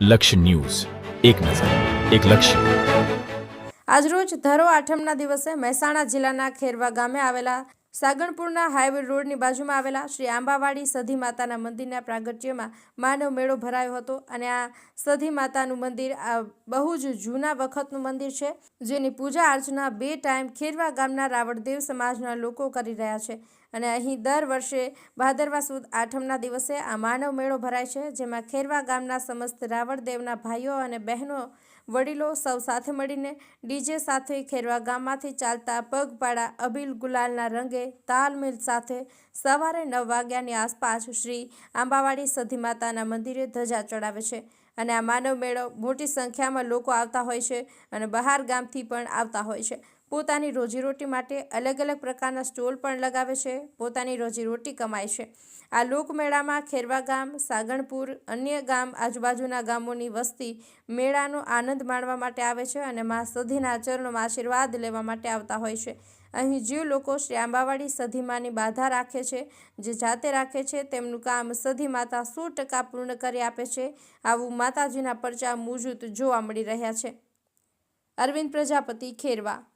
લક્ષ્ય ન્યૂઝ. એક નજર, એક લક્ષ્ય. આજરોજ ધરો આઠમના દિવસે મહેસાણા જિલ્લાના ખેરવા ગામે આવેલા સાગણપુરના હાઈવે રોડની બાજુમાં આવેલા શ્રી આંબાવાડી સધી માતાના મંદિરના પ્રાગટ્યમાં માનવ મેળો ભરાયો હતો અને આ સધી માતાનું મંદિર આ બહુ જ જૂના વખતનું મંદિર છે, જેની પૂજા અર્ચના બે ટાઈમ ખેરવા ગામના રાવળદેવ સમાજના લોકો કરી રહ્યા છે. અને અહીં દર વર્ષે ભાદરવા સુદ આઠમના દિવસે આ માનવ મેળો ભરાય છે, જેમાં ખેરવા ગામના સમસ્ત રાવળદેવના ભાઈઓ અને બહેનો, વડીલો સૌ સાથે મળીને ડીજે સાથે ખેરવા ગામમાંથી ચાલતા પગપાળા અબીલ ગુલાલના રંગે તાલમેલ સાથે સવારે નવ વાગ્યાની આસપાસ શ્રી આંબાવાડી સધી માતાના મંદિરે ધજા ચડાવે છે. અને આ માનવ મેળો મોટી સંખ્યામાં લોકો આવતા હોય છે અને બહાર ગામથી પણ આવતા હોય છે. પોતાની રોજીરોટી માટે અલગ અલગ પ્રકારના સ્ટોલ પણ લગાવે છે, પોતાની રોજીરોટી કમાય છે. આ લોકમેળામાં ખેરવા ગામ, સાગણપુર, અન્ય ગામ આજુબાજુના ગામોની વસ્તી મેળાનો આનંદ માણવા માટે આવે છે અને મા સધીના ચરણોમાં આશીર્વાદ લેવા માટે આવતા હોય છે. અહીં જે લોકો શ્રી આંબાવાડી સધીમાની બાધા રાખે છે, જે જાતે રાખે છે, તેમનું કામ સધી માતા સો ટકા પૂર્ણ કરી આપે છે. આવું માતાજીના પરચા મુજૂદ જોવા મળી રહ્યા છે. અરવિંદ પ્રજાપતિ, ખેરવા.